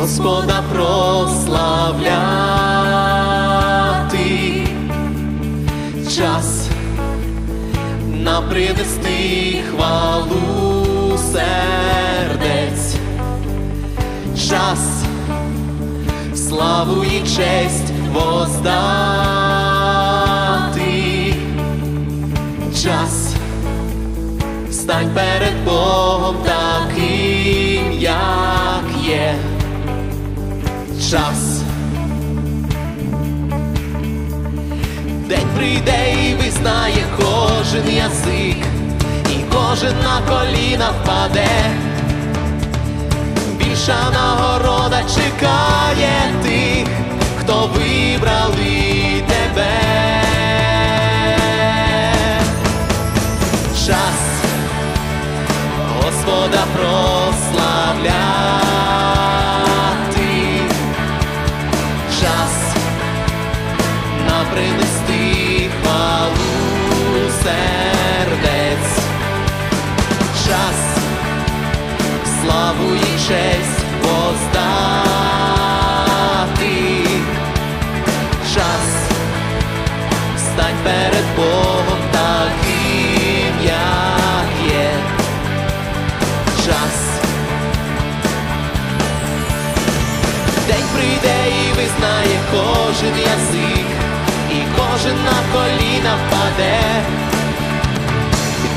Господа прославляти, час на принести хвалу сердець, час славу і честь воздати, час стань перед Богом час. День прийде і визнає кожен язик, і кожен на коліна впаде. Більша нагорода славу і честь воздати, час стань перед Богом таким, як є час. День прийде і визнає кожен язик, і кожен на коліна впаде.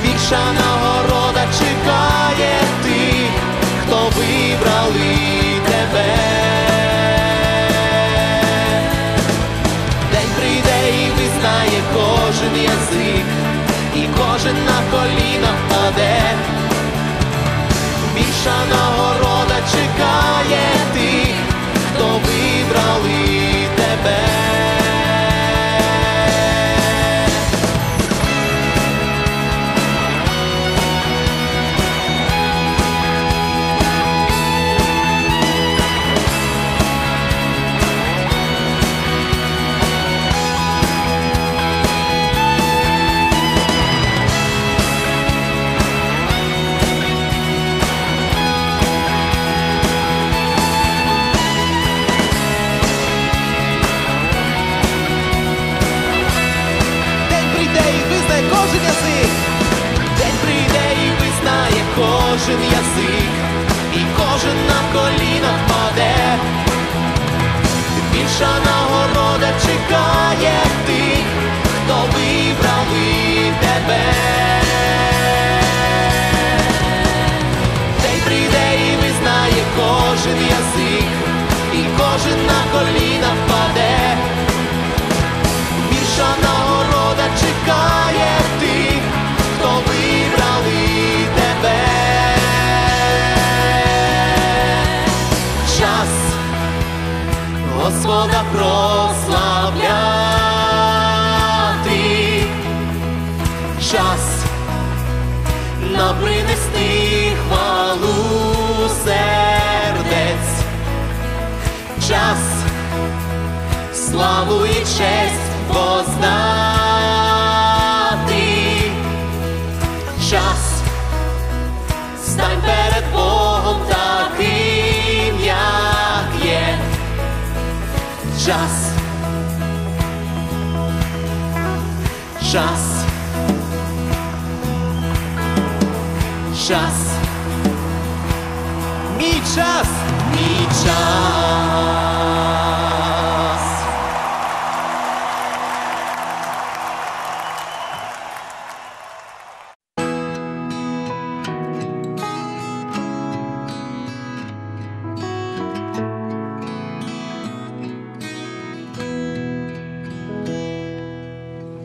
Більша прийде і визнає кожен язик, і кожен на коліна впаде. Більша нагорода чекає кожен язик, і кожен на коліна впаде. Більша нагорода чекає тих, хто вибрали тебе. День прийде і визнає кожен язик, і кожен на коліна час. Нам принести хвалу сердець, час. Славу і честь воздати, час. Стань перед Богом таким, як є. Час, час, час, мій час, мій час.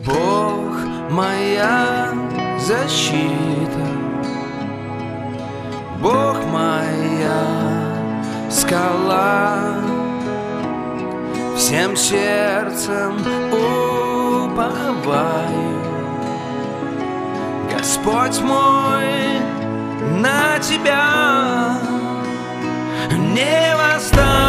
Бог моя защита, Бог моя скала, всем сердцем уповаю. Господь мой, на Тебя не восстань.